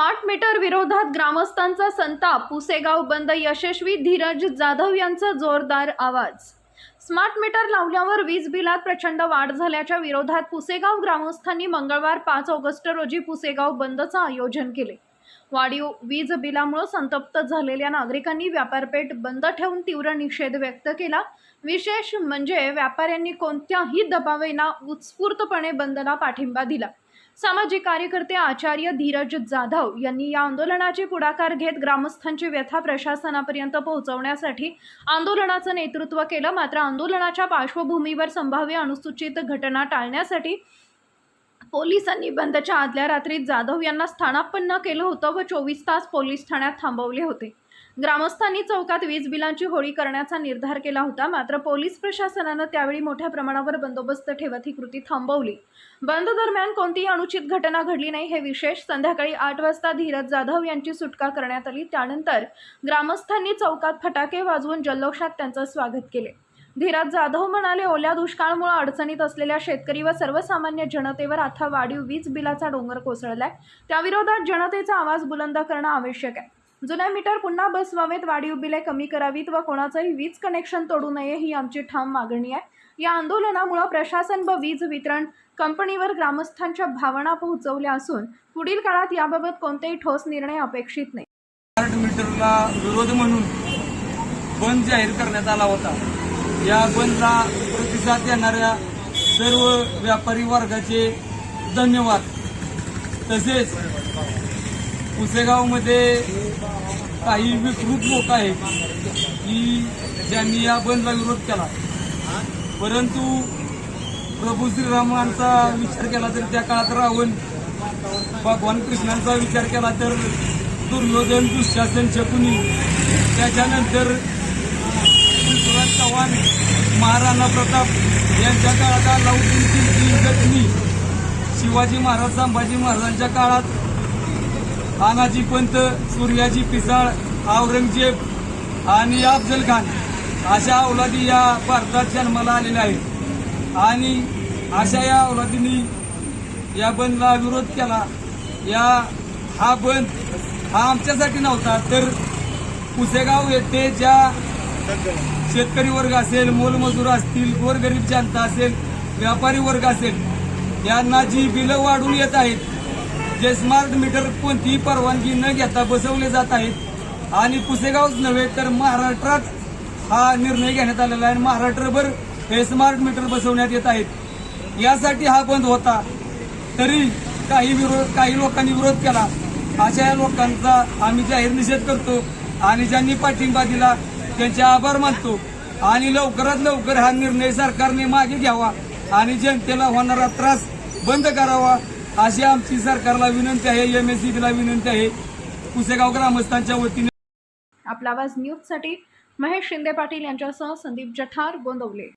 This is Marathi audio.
स्मार्ट मीटर विरोधात ग्रामस्थांचा संताप पुसेगाव बंद यशस्वी धीरज जाधव यांचा जोरदार आवाज. स्मार्ट मीटर लावल्यावर वीज बिलात प्रचंड वाढ झाल्याच्या विरोधात पुसेगाव ग्रामस्थांनी मंगळवार पाच ऑगस्ट रोजी पुसेगाव बंदचं आयोजन केले. वाढीव वीज बिलामुळे संतप्त झालेल्या नागरिकांनी व्यापारपेठ बंद ठेवून तीव्र निषेध व्यक्त केला. विशेष म्हणजे व्यापाऱ्यांनी कोणत्याही दबावेना उत्स्फूर्तपणे बंदला पाठिंबा दिला. सामाजिक कार्यकर्ते आचार्य धीरज जाधव यांनी या आंदोलनाचे पुढाकार घेत ग्रामस्थांची व्यथा प्रशासनापर्यंत पोहोचवण्यासाठी आंदोलनाचं नेतृत्व केलं. मात्र आंदोलनाच्या पार्श्वभूमीवर संभाव्य अनुसूचित घटना टाळण्यासाठी पोलिसांनी बंदच्या आदल्या रात्री जाधव यांना स्थानापन्न केलं होतं व चोवीस तास पोलीस ठाण्यात थांबवले होते. ग्रामस्थांनी चौकात वीज बिलांची होळी करण्याचा निर्धार केला होता मात्र पोलीस प्रशासनानं त्यावेळी मोठ्या प्रमाणावर बंदोबस्त ठेवत ही कृती थांबवली. बंद दरम्यान कोणतीही अनुचित घटना घडली नाही हे विशेष संध्याकाळी आठ वाजता धीरज जाधव यांची सुटका करण्यात आली. त्यानंतर ग्रामस्थांनी चौकात फटाके वाजवून जल्लोषात त्यांचं स्वागत केले. धीरज जाधव म्हणाले ओल्या दुष्काळामुळे अडचणीत असलेल्या शेतकरी व सर्वसामान्य जनतेवर आता वाढीव वीज बिलाचा डोंगर कोसळलाय. त्याविरोधात जनतेचा आवाज बुलंद करणं आवश्यक आहे. जुन्या मीटर पुन्हा बसवावेत वाढीव बिले कमी करावीत व कोणाचंही वीज कनेक्शन तोडू नये ही आमची ठाम मागणी आहे. या आंदोलनामुळे प्रशासन व वीज वितरण कंपनीवर ग्रामस्थांच्या भावना पोहोचवल्या असून पुढील काळात याबाबत कोणतेही ठोस निर्णय अपेक्षित नाही. मीटरला विरोध म्हणून बंद जाहीर करण्यात आला होता. या बंदला प्रतिसाद देणाऱ्या सर्व व्यापारी वर्गाचे धन्यवाद. तसेच पुसेगावमध्ये काही विकृत लोक आहेत की ज्यांनी या बंदला विरोध केला. परंतु प्रभू श्रीरामांचा विचार केला तर त्या काळात रावण भगवान कृष्णांचा विचार केला तर दुर्योधन दुःशासन शकुनी. त्याच्यानंतर चव्हाण महाराणा प्रताप यांच्या काळात आला खिलजी गजनी शिवाजी महाराज संभाजी महाराजांच्या काळात. आनाजी पंत सूर्याजी पिसाळ औरंगजेब आणि अफजल खान अशा अवलादी या भारतात जन्माला आलेल्या आहेत. आणि अशा या अवलादींनी या बंदला विरोध केला. या हा बंद हा आमच्यासाठी नव्हता तर पुसेगाव येथे ज्या शेतकरी वर्ग असेल मोलमजूर असतील गोरगरीब जनता असेल व्यापारी वर्ग असेल यांना जी बिलं वाढून येत आहेत जे स्मार्ट मीटर कोणतीही परवानगी न घेता बसवले जात आहेत आणि पुसेगावच नव्हे तर महाराष्ट्रात हा निर्णय घेण्यात आलेला आहे. आणि महाराष्ट्रभर हे स्मार्ट मीटर बसवण्यात येत आहेत. यासाठी हा बंद होता. तरी काही विरोध काही लोकांनी विरोध केला. अशा या लोकांचा आम्ही जाहीर निषेध करतो. आणि ज्यांनी पाठिंबा दिला त्यांचे आभार मानतो आणि लवकरात लवकर हा निर्णय सरकारने मागे घ्यावा आणि जनतेला होणारा त्रास बंद करावा अशी आमची सरकारला विनंती आहे एम एस विनंती आहे. पुसेगाव ग्रामस्थांच्या वतीने आपला आवाज न्यूजसाठी महेश शिंदे पाटील यांच्यासह संदीप जठार गोंदवले.